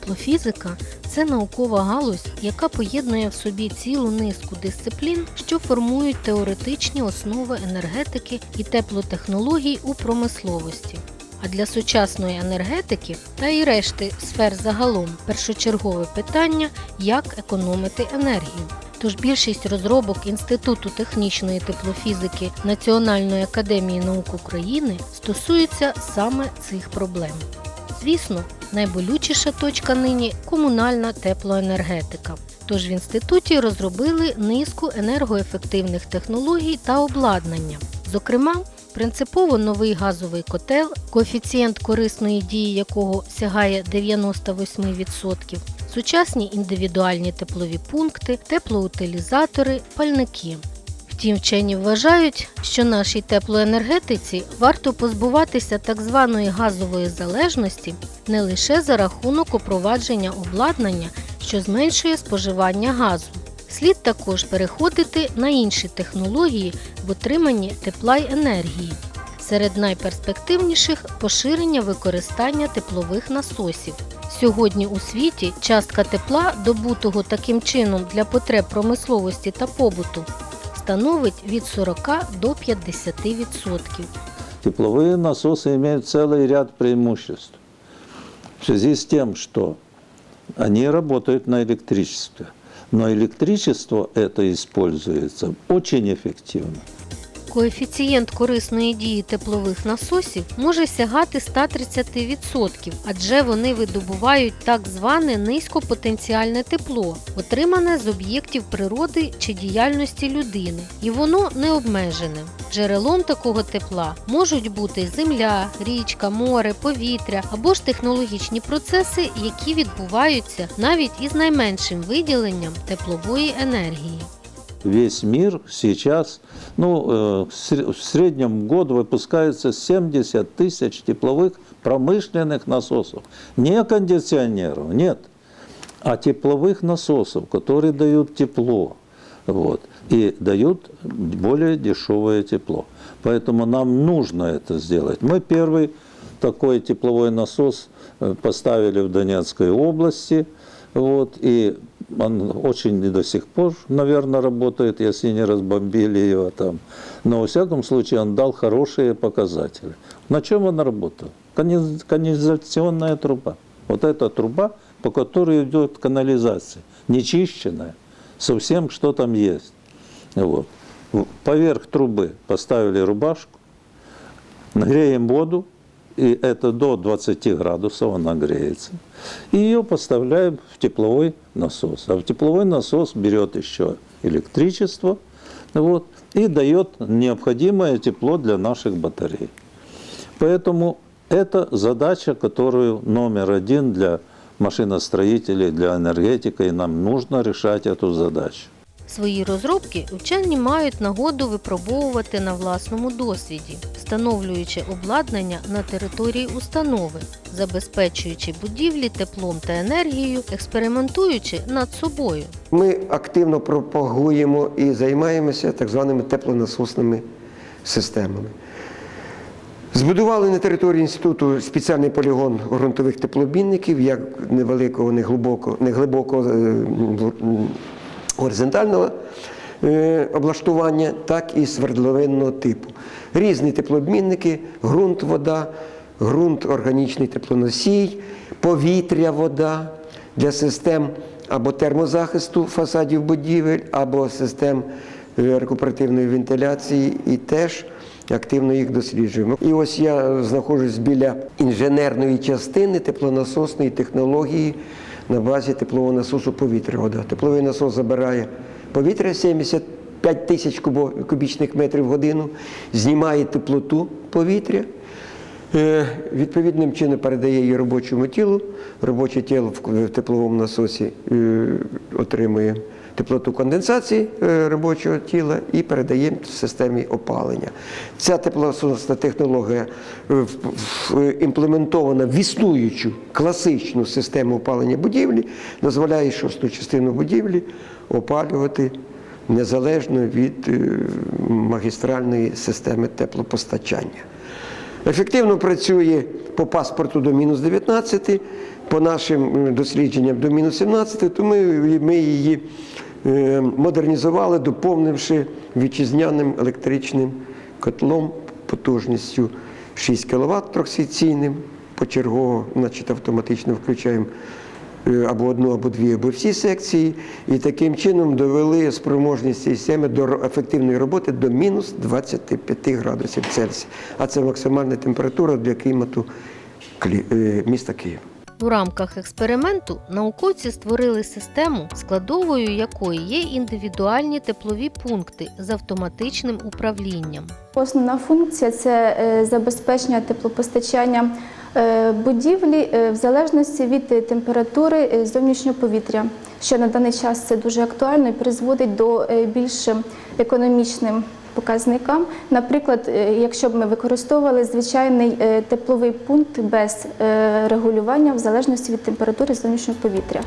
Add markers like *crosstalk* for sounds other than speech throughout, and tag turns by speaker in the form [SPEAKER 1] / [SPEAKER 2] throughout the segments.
[SPEAKER 1] Теплофізика це наукова галузь, яка поєднує в собі цілу низку дисциплін, що формують теоретичні основи енергетики і теплотехнологій у промисловості. А для сучасної енергетики та і решти сфер загалом першочергове питання, як економити енергію. Тож більшість розробок Інституту технічної теплофізики Національної академії наук України стосуються саме цих проблем. Звісно, найболючіша точка нині комунальна теплоенергетика. Тож в інституті розробили низку енергоефективних технологій та обладнання. Зокрема, принципово новий газовий котел, коефіцієнт корисної дії якого сягає 98%, сучасні індивідуальні теплові пункти, теплоутилізатори, пальники. Втім, вчені вважають, що нашій теплоенергетиці варто позбуватися так званої газової залежності не лише за рахунок упровадження обладнання, що зменшує споживання газу. Слід також переходити на інші технології в отриманні тепла й енергії. Серед найперспективніших поширення використання теплових насосів. Сьогодні у світі частка тепла, добутого таким чином для потреб промисловості та побуту, становить від 40 до 50%.
[SPEAKER 2] Тепловые насосы имеют целый ряд преимуществ. В связи с тем, что они работают на электричестве. Но электричество это используется очень эффективно.
[SPEAKER 1] Коефіцієнт корисної дії теплових насосів може сягати 130%, адже вони видобувають так зване низькопотенціальне тепло, отримане з об'єктів природи чи діяльності людини, і воно не обмежене. Джерелом такого тепла можуть бути земля, річка, море, повітря або ж технологічні процеси, які відбуваються навіть із найменшим виділенням теплової енергії.
[SPEAKER 2] Весь мир сейчас, ну, э, в сре- в среднем год выпускается 70 тысяч тепловых промышленных насосов. Не кондиционеров, нет, а тепловых насосов, которые дают тепло. Вот, и дают более дешевое тепло. Поэтому нам нужно это сделать. Мы первый такой тепловой насос э, поставили в Донецкой области. Вот, и он очень и до сих пор, наверное, работает, если не разбомбили его там. Но, во всяком случае, он дал хорошие показатели. На чем он работал? Канализационная труба. Вот эта труба, по которой идет канализация, нечищенная, со всем, что там есть. Вот. Поверх трубы поставили рубашку, нагреем воду, и это до 20 градусов она греется. И ее поставляем в тепловой насос. А в тепловой насос берет еще электричество вот, и дает необходимое тепло для наших батарей. Поэтому это задача, которую номер один для машиностроителей, для энергетика, и нам нужно решать эту задачу.
[SPEAKER 1] Свої розробки вчені мають нагоду випробовувати на власному досвіді, встановлюючи обладнання на території установи, забезпечуючи будівлі теплом та енергією, експериментуючи над собою.
[SPEAKER 3] Ми активно пропагуємо і займаємося так званими теплонасосними системами. Збудували на території інституту спеціальний полігон ґрунтових теплообмінників, як невеликого, не глибокого, горизонтального е, облаштування, так і свердловинного типу. Різні теплообмінники, ґрунт, вода, ґрунт, органічний теплоносій, повітря, вода для систем або термозахисту фасадів будівель, або систем е, рекуперативної вентиляції і теж активно їх досліджуємо. І ось я знаходжусь біля інженерної частини теплонасосної технології на базі теплового насосу повітря. Вода. Тепловий насос забирає повітря 75 тисяч кубічних метрів в годину, знімає теплоту повітря. Е, Відповідним чином передає її робочому тілу. Робоче тіло в тепловому насосі е, отримує теплоту конденсації е, робочого тіла і передає в системі опалення. Ця теплонасосна технологія е, імплементована в існуючу класичну систему опалення будівлі, дозволяє шосту частину будівлі опалювати незалежно від е, магістральної системи теплопостачання. Ефективно працює по паспорту до мінус 19, по нашим дослідженням до мінус 17, то ми, її модернізували, доповнивши вітчизняним електричним котлом потужністю 6 кВт трьохсекційним, почергово, значить, автоматично включаємо е, або одну, або дві, або всі секції, і таким чином довели спроможність цієї системи до ефективної роботи до мінус 25 градусів Цельсія. А це максимальна температура для клімату е, міста Києва.
[SPEAKER 1] У рамках експерименту науковці створили систему, складовою якої є індивідуальні теплові пункти з автоматичним управлінням.
[SPEAKER 4] Основна функція це е, забезпечення теплопостачання е, будівлі е, в залежності від температури зовнішнього повітря, що на даний час це дуже актуально і призводить до більш економічним показникам. Наприклад, е, якщо б ми використовували звичайний е, тепловий пункт без е, регулювання в залежності від температури зовнішнього повітря.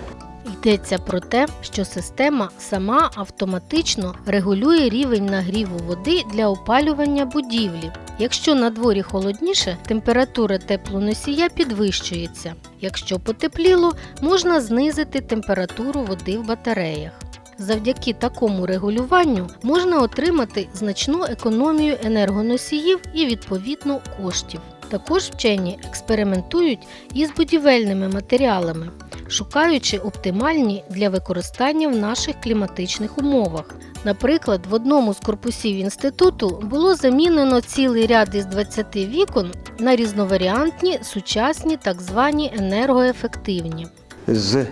[SPEAKER 1] Йдеться про те, що система сама автоматично регулює рівень нагріву води для опалювання будівлі. Якщо на дворі холодніше, температура теплоносія підвищується. Якщо потепліло, можна знизити температуру води в батареях. Завдяки такому регулюванню можна отримати значну економію енергоносіїв і відповідно коштів. Також вчені експериментують із будівельними матеріалами, шукаючи оптимальні для використання в наших кліматичних умовах. Наприклад, в одному з корпусів інституту було замінено цілий ряд із 20 вікон на різноваріантні сучасні так звані енергоефективні.
[SPEAKER 3] з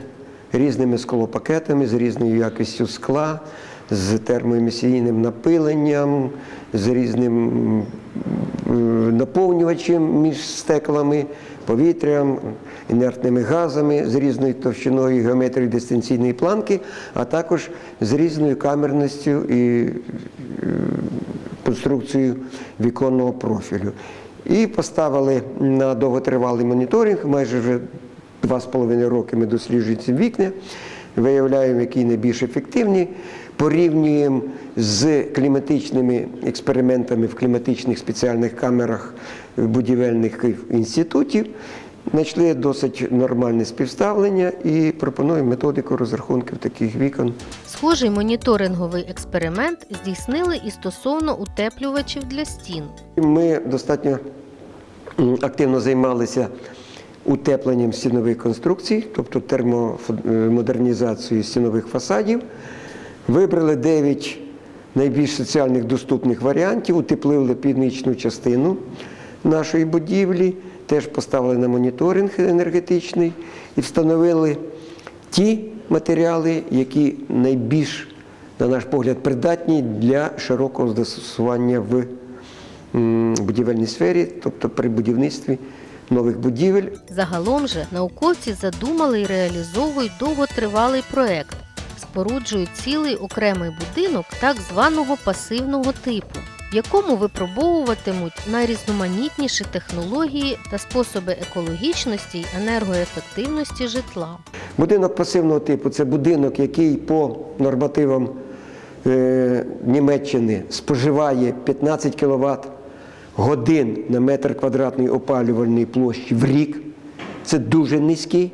[SPEAKER 3] різними склопакетами, з різною якістю скла, з термоемісійним напиленням, з різним наповнювачем між стеклами, повітрям, інертними газами, з різною товщиною геометрії дистанційної планки, а також з різною камерністю і конструкцією віконного профілю. І поставили на довготривалий моніторинг, майже вже два з половиною роки ми досліджуємо ці вікна, виявляємо, які найбільш ефективні, порівнюємо з кліматичними експериментами в кліматичних спеціальних камерах будівельних інститутів. Знайшли досить нормальне співставлення і пропонуємо методику розрахунків таких вікон.
[SPEAKER 1] Схожий моніторинговий експеримент здійснили і стосовно утеплювачів для стін.
[SPEAKER 3] Ми достатньо активно займалися утепленням стінових конструкцій, тобто термомодернізацією стінових фасадів. Вибрали 9 найбільш соціальних доступних варіантів, утеплили північну частину нашої будівлі, теж поставили на моніторинг енергетичний і встановили ті матеріали, які найбільш, на наш погляд, придатні для широкого застосування в будівельній сфері, тобто при будівництві нових будівель.
[SPEAKER 1] Загалом же науковці задумали і реалізовують довготривалий проект. Споруджують цілий окремий будинок так званого пасивного типу, в якому випробовуватимуть найрізноманітніші технології та способи екологічності й енергоефективності житла.
[SPEAKER 3] Будинок пасивного типу це будинок, який по нормативам е, Німеччини споживає 15 кВт годин на метр квадратний опалювальної площі в рік. Це дуже низький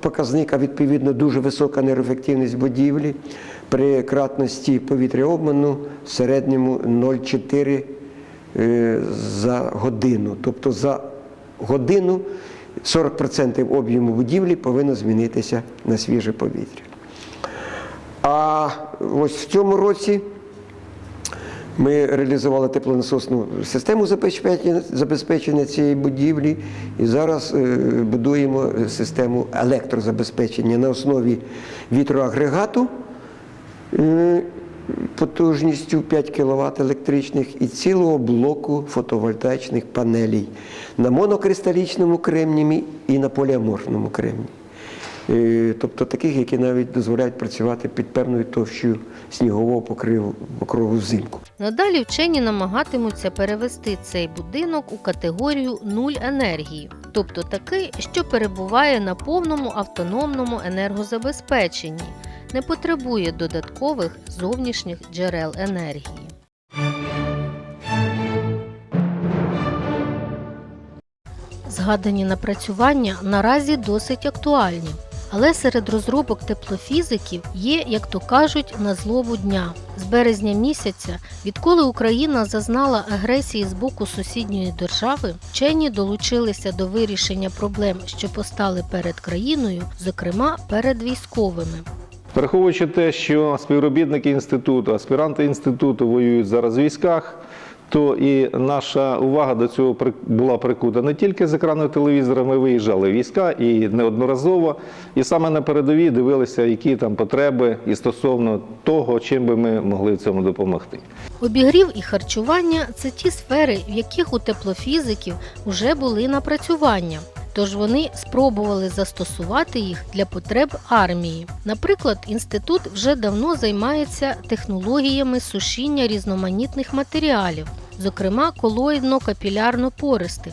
[SPEAKER 3] показник, а відповідно дуже висока енергоефективність будівлі. При кратності повітря обману в середньому 0,4 е, за годину. Тобто за годину 40% об'єму будівлі повинно змінитися на свіже повітря. А ось в цьому році ми реалізували теплонасосну систему забезпечення, забезпечення цієї будівлі і зараз е, будуємо систему електрозабезпечення на основі вітроагрегату е, потужністю 5 кВт електричних і цілого блоку фотовольтаїчних панелей на монокристалічному кремнії і на поліаморфному кремні. Тобто таких, які навіть дозволяють працювати під певною товщою снігового покриву покрову взимку.
[SPEAKER 1] Надалі вчені намагатимуться перевести цей будинок у категорію нуль енергії, тобто такий, що перебуває на повному автономному енергозабезпеченні, не потребує додаткових зовнішніх джерел енергії. згадані напрацювання наразі досить актуальні. Але серед розробок теплофізиків є, як то кажуть, на злобу дня. З березня місяця, відколи Україна зазнала агресії з боку сусідньої держави, вчені долучилися до вирішення проблем, що постали перед країною, зокрема перед військовими.
[SPEAKER 5] Враховуючи те, що співробітники інституту, аспіранти інституту воюють зараз в військах, то і наша увага до цього була прикута не тільки з екрану телевізора, ми виїжджали війська і неодноразово, і саме на передовій дивилися, які там потреби і стосовно того, чим би ми могли в цьому допомогти.
[SPEAKER 1] Обігрів і харчування це ті сфери, в яких у теплофізиків вже були напрацювання. Тож вони спробували застосувати їх для потреб армії. Наприклад, інститут вже давно займається технологіями сушіння різноманітних матеріалів, зокрема колоїдно-капілярно-пористих,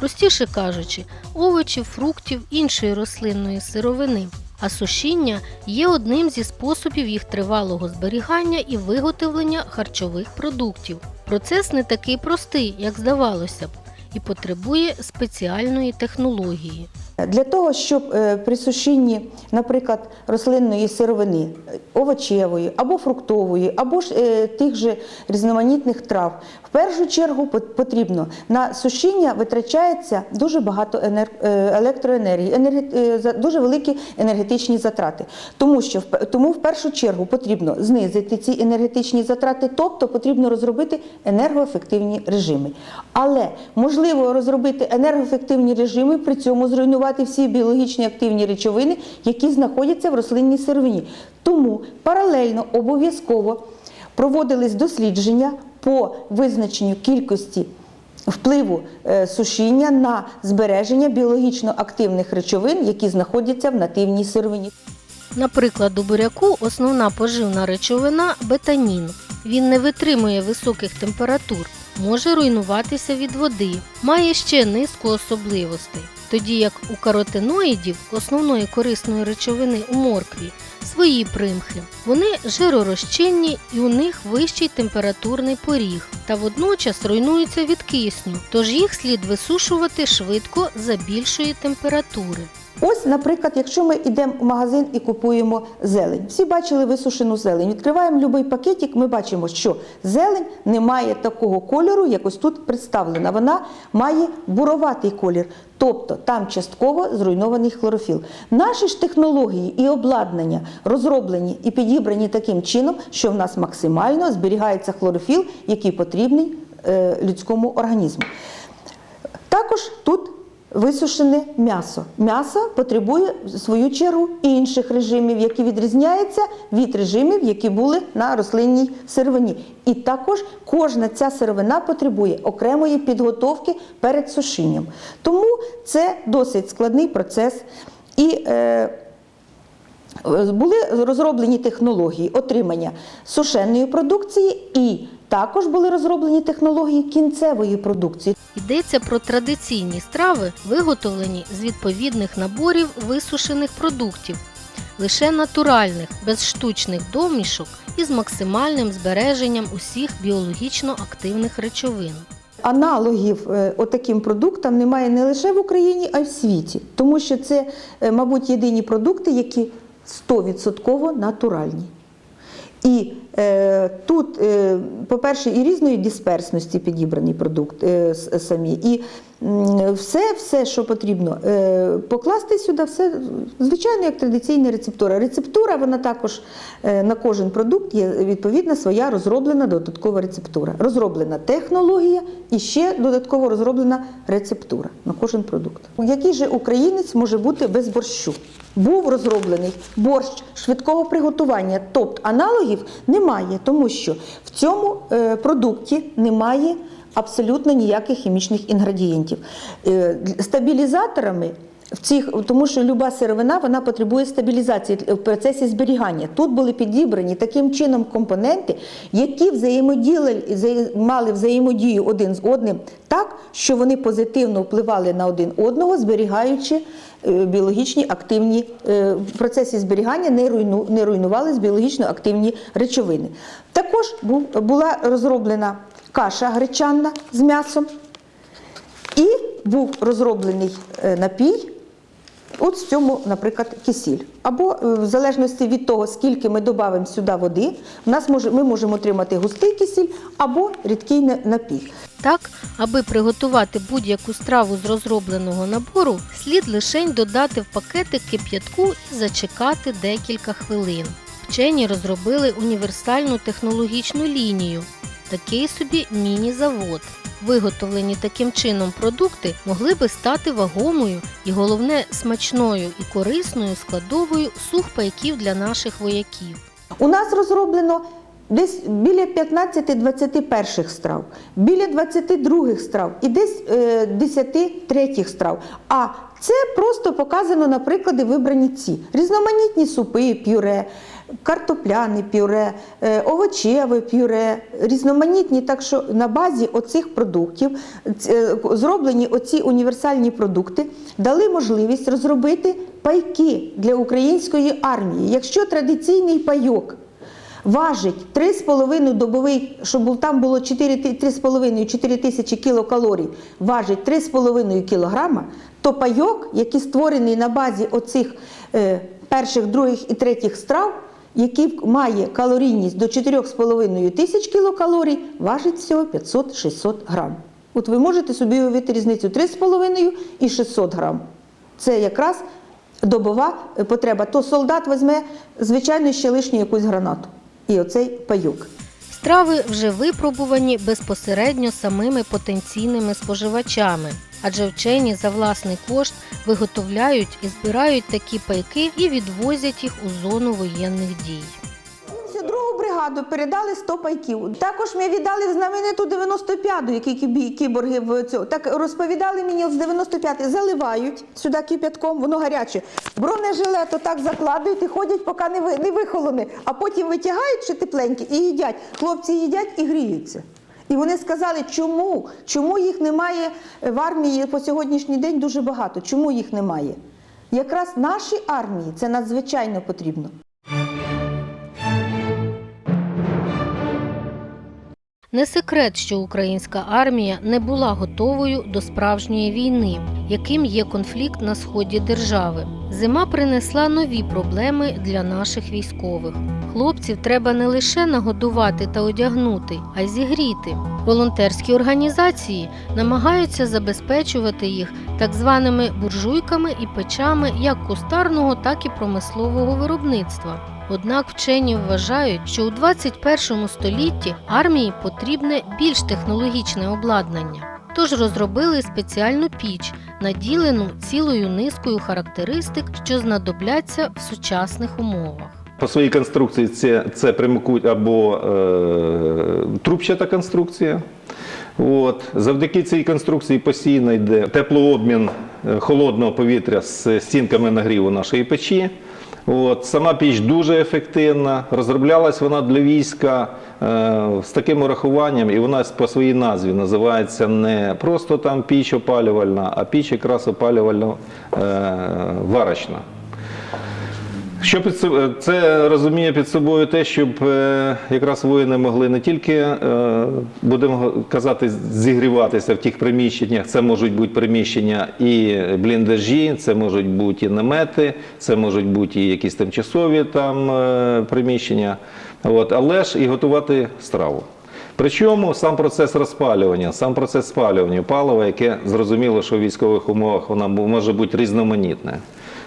[SPEAKER 1] простіше кажучи, овочів, фруктів, іншої рослинної сировини. А сушіння є одним зі способів їх тривалого зберігання і виготовлення харчових продуктів. Процес не такий простий, як здавалося б, і потребує спеціальної технології.
[SPEAKER 6] Для того, щоб е, при сушінні, наприклад, рослинної сировини, е, овочевої або фруктової, або ж е, тих же різноманітних трав, в першу чергу потрібно на сушіння витрачається дуже багато електроенергії, дуже великі енергетичні затрати. Тому що тому в першу чергу потрібно знизити ці енергетичні затрати, тобто потрібно розробити енергоефективні режими. Але можливо розробити енергоефективні режими, при цьому зруйнувати всі біологічні активні речовини, які знаходяться в рослинній сировині. Тому паралельно обов'язково проводились дослідження по визначенню кількості впливу е, сушіння на збереження біологічно активних речовин, які знаходяться в нативній сировині.
[SPEAKER 1] Наприклад, у буряку основна поживна речовина бетанін. Він не витримує високих температур, може руйнуватися від води, має ще низку особливостей. Тоді як у каротиноїдів, основної корисної речовини у моркві, свої примхи. Вони жиророзчинні і у них вищий температурний поріг, та водночас руйнуються від кисню, тож їх слід висушувати швидко за більшої температури.
[SPEAKER 6] Ось, наприклад, якщо ми йдемо в магазин і купуємо зелень, всі бачили висушену зелень. Відкриваємо будь-який пакетик, ми бачимо, що зелень не має такого кольору, як ось тут представлена. Вона має буроватий колір, тобто там частково зруйнований хлорофіл. Наші ж технології і обладнання розроблені і підібрані таким чином, що в нас максимально зберігається хлорофіл, який потрібний е, людському організму. Також тут висушене м'ясо. М'ясо потребує в свою чергу інших режимів, які відрізняються від режимів, які були на рослинній сировині. І також кожна ця сировина потребує окремої підготовки перед сушінням. Тому це досить складний процес. І е, були розроблені технології отримання сушеної продукції, і також були розроблені технології кінцевої продукції.
[SPEAKER 1] Йдеться про традиційні страви, виготовлені з відповідних наборів висушених продуктів, лише натуральних, без штучних домішок і з максимальним збереженням усіх біологічно активних речовин.
[SPEAKER 6] Аналогів е, отаким продуктам немає не лише в Україні, а й в світі, тому що це, е, мабуть, єдині продукти, які 100% натуральні. І тут, е, по-перше, і різної дисперсності підібраний продукт е, самі, і все, все, що потрібно е, покласти сюди, все звичайно, як традиційна рецептура. Рецептура, вона також е, на кожен продукт є відповідна своя розроблена додаткова рецептура. Розроблена технологія і ще додатково розроблена рецептура на кожен продукт. Який же українець може бути без борщу? Був розроблений борщ швидкого приготування, тобто аналогів немає, тому що в цьому е, продукті немає абсолютно ніяких хімічних інгредієнтів. Е, Стабілізаторами в цих, тому що люба сировина вона потребує стабілізації в процесі зберігання. Тут були підібрані таким чином компоненти, які взаємодіяли мали взаємодію один з одним так, що вони позитивно впливали на один одного, зберігаючи біологічні активні е, в процесі зберігання не руйну не руйнувались біологічно активні речовини. Також була розроблена каша гречанна з м'ясом. І був розроблений е, напій, от в цьому, наприклад, кисіль. Або е, в залежності від того, скільки ми додамо сюди води, в нас може, ми можемо отримати густий кисіль або рідкий на- напій.
[SPEAKER 1] Так, аби приготувати будь-яку страву з розробленого набору, слід лишень додати в пакетик кип'ятку і зачекати декілька хвилин. Вчені розробили універсальну технологічну лінію, такий собі міні-завод. Виготовлені таким чином продукти могли би стати вагомою і головне смачною і корисною складовою сухпайків для наших вояків.
[SPEAKER 6] У нас розроблено десь біля 15-20 перших страв, біля 20 других страв і десь е, 10 третіх страв. А це просто показано на приклади вибрані ці різноманітні супи, пюре, картопляне пюре, е, овочеве пюре, різноманітні. Так що на базі оцих продуктів е, зроблені оці універсальні продукти дали можливість розробити пайки для української армії. Якщо традиційний пайок важить 3,5 добовий, щоб там було 3,5-4 тисячі кілокалорій, важить 3,5 кілограма, то пайок, який створений на базі оцих е, перших, других і третіх страв, який має калорійність до 4,5 тисяч кілокалорій, важить всього 500-600 грам. От ви можете собі уявити різницю 3,5 і 600 грам. Це якраз добова е, потреба. То солдат візьме, звичайно, ще лишню якусь гранату. І оцей пайок.
[SPEAKER 1] Страви вже випробувані безпосередньо самими потенційними споживачами, адже вчені за власний кошт виготовляють і збирають такі пайки і відвозять їх у зону воєнних дій.
[SPEAKER 6] Другу бригаду передали 100 пайків. Також ми віддали знамениту 95-ту, які кіборги в цьому. Так розповідали мені з 95-ї, заливають сюди кипятком, воно гаряче. Бронежилет отак закладають і ходять, поки не вихолоне, а потім витягають ще тепленькі і їдять. Хлопці їдять і гріються. І вони сказали, чому? Чому їх немає в армії по сьогоднішній день дуже багато? Чому їх немає? Якраз нашій армії це надзвичайно потрібно.
[SPEAKER 1] Не секрет, що українська армія не була готовою до справжньої війни, яким є конфлікт на сході держави. Зима принесла нові проблеми для наших військових. Хлопців треба не лише нагодувати та одягнути, а й зігріти. Волонтерські організації намагаються забезпечувати їх так званими буржуйками і печами як кустарного, так і промислового виробництва. Однак вчені вважають, що у 21 столітті армії потрібне більш технологічне обладнання. Тож розробили спеціальну піч, наділену цілою низкою характеристик, що знадобляться в сучасних умовах.
[SPEAKER 5] По своїй конструкції це, це прямокут або е, трубчата конструкція. От. Завдяки цій конструкції постійно йде теплообмін е, холодного повітря з стінками нагріву нашої печі. От. Сама піч дуже ефективна. Розроблялась вона для війська е, з таким урахуванням, і вона по своїй назві називається не просто там піч опалювальна, а піч якраз опалювально е. Що під це розуміє під собою те, щоб е, якраз воїни могли не тільки, е, будемо казати, зігріватися в тих приміщеннях. Це можуть бути приміщення і бліндажі, це можуть бути і намети, це можуть бути і якісь тимчасові там е, приміщення. От, але ж і готувати страву. Причому сам процес розпалювання, сам процес спалювання палива, яке зрозуміло, що в військових умовах вона може бути різноманітне.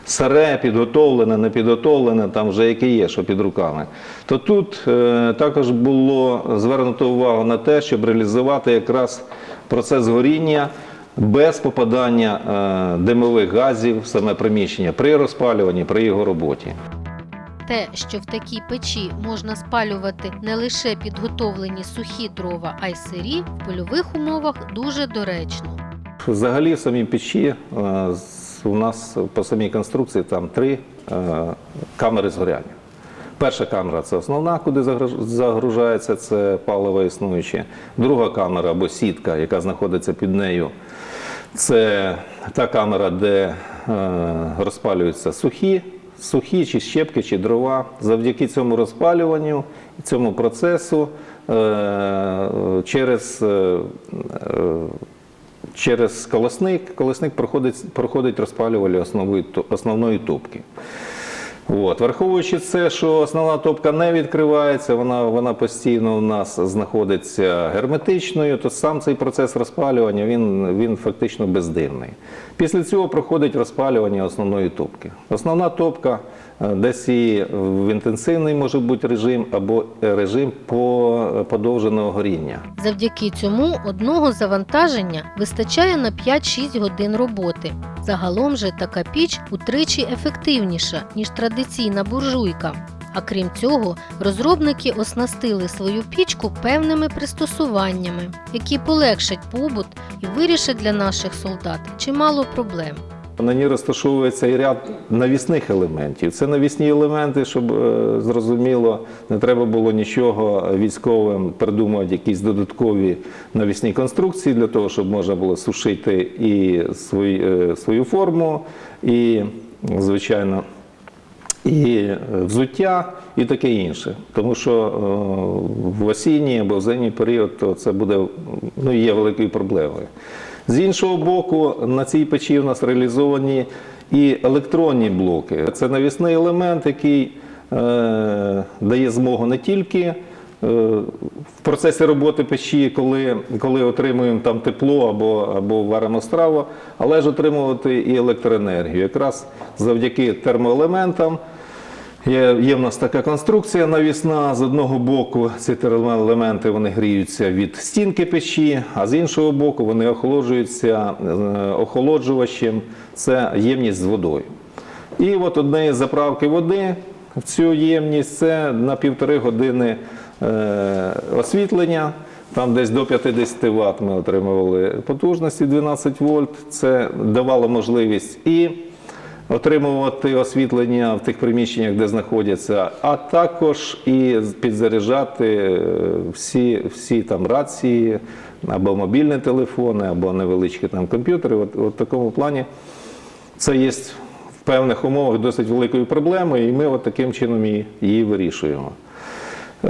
[SPEAKER 5] Сире, підготовлене, не підготовлене, там вже яке є, що під руками. То тут е, також було звернуто увагу на те, щоб реалізувати якраз процес горіння без попадання е, димових газів в саме приміщення при розпалюванні, при його роботі.
[SPEAKER 1] Те, що в такій печі можна спалювати не лише підготовлені сухі дрова, а й сирі, в польових умовах дуже доречно.
[SPEAKER 5] Взагалі в самій печі е, у нас по самій конструкції там три е, камери згоряння. Перша камера це основна, куди загружається це паливо існуюче. Друга камера або сітка, яка знаходиться під нею, це та камера, де е, розпалюються сухі, сухі чи щепки, чи дрова. Завдяки цьому розпалюванню цьому процесу е, через через колосник. Колосник проходить, проходить розпалювання основної, основної топки. От. Враховуючи це, що основна топка не відкривається, вона, вона постійно у нас знаходиться герметичною, то сам цей процес розпалювання він, він фактично бездимний. Після цього проходить розпалювання основної топки. Основна топка десь і в інтенсивний може бути режим або режим по подовженого горіння.
[SPEAKER 1] Завдяки цьому одного завантаження вистачає на 5-6 годин роботи. Загалом же така піч утричі ефективніша, ніж традиційна буржуйка. А крім цього, розробники оснастили свою пічку певними пристосуваннями, які полегшать побут і вирішать для наших солдат чимало проблем.
[SPEAKER 5] На ній розташовується і ряд навісних елементів. Це навісні елементи, щоб е, зрозуміло, не треба було нічого військовим придумувати, якісь додаткові навісні конструкції для того, щоб можна було сушити і е, свою форму, і, звичайно, і е, взуття, і таке інше. Тому що в осінній або в зимній період то це буде ну, є великою проблемою. З іншого боку, на цій печі у нас реалізовані і електронні блоки. Це навісний елемент, який е, дає змогу не тільки е, в процесі роботи печі, коли, коли отримуємо там тепло або, або варимо страву, але ж отримувати і електроенергію. Якраз завдяки термоелементам. Є, є в нас така конструкція навісна. З одного боку ці термоелементи вони гріються від стінки печі, а з іншого боку вони охолоджуються е, охолоджувачем. Це ємність з водою. І от одне із заправки води в цю ємність це на півтори години е, освітлення. Там десь до 50 Вт ми отримували потужності 12 вольт. Це давало можливість і отримувати освітлення в тих приміщеннях, де знаходяться, а також і підзаряджати е, всі, всі там рації або мобільні телефони, або невеличкі там комп'ютери. От, от в такому плані це є в певних умовах досить великою проблемою, і ми от таким чином її, її вирішуємо.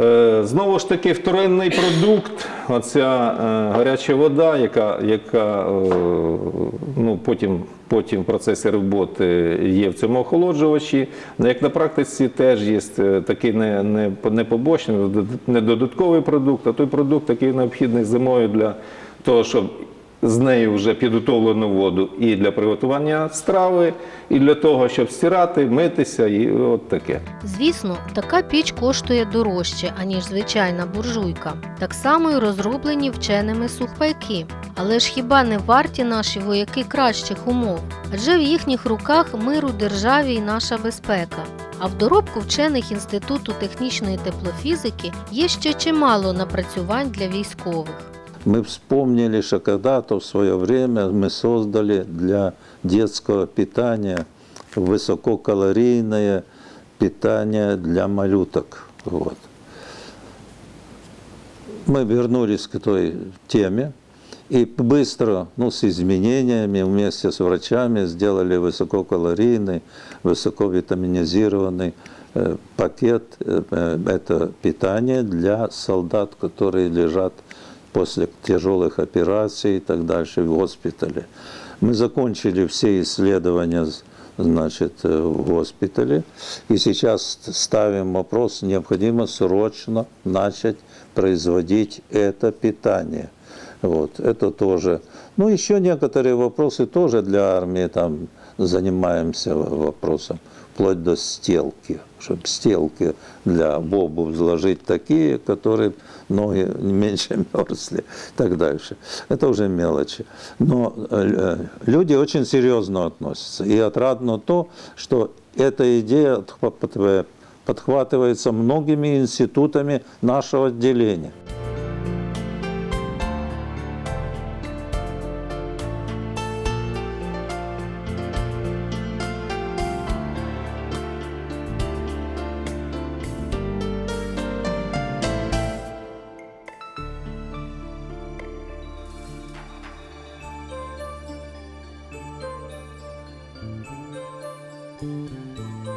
[SPEAKER 5] Е, Знову ж таки, вторинний продукт, оця е, гаряча вода, яка, яка е, ну, потім, потім в процесі роботи є в цьому охолоджувачі. Ну, Як на практиці теж є такий не, не, не побочний, не додатковий продукт, а той продукт, який необхідний зимою для того, щоб з нею вже підготовлену воду і для приготування страви, і для того, щоб стирати, митися, і от таке.
[SPEAKER 1] Звісно, така піч коштує дорожче, аніж звичайна буржуйка. Так само й розроблені вченими сухпайки. Але ж хіба не варті наші вояки кращих умов? Адже в їхніх руках мир у державі і наша безпека. А в доробку вчених Інституту технічної теплофізики є ще чимало напрацювань для військових.
[SPEAKER 2] Мы вспомнили, что когда-то в свое время мы создали для детского питания высококалорийное питание для малюток. Вот. Мы вернулись к той теме и быстро, ну, с изменениями, вместе с врачами сделали высококалорийный, высоковитаминизированный э, пакет. э, э, Это питание для солдат, которые лежат после тяжелых операций и так дальше в госпитале. Мы закончили все исследования значит, э, в госпитале. И сейчас ставим вопрос, необходимо срочно начать производить это питание. Вот, это тоже. Ну, еще некоторые вопросы тоже для армии там занимаемся вопросом, вплоть до стелки, чтобы стелки для бобу вложить такие, которые ноги меньше *laughs* мерзли и так дальше. Это уже мелочи. Но э, люди очень серьезно относятся. И отрадно то, что эта идея подхватывается многими институтами нашего отделения.
[SPEAKER 7] Thank you.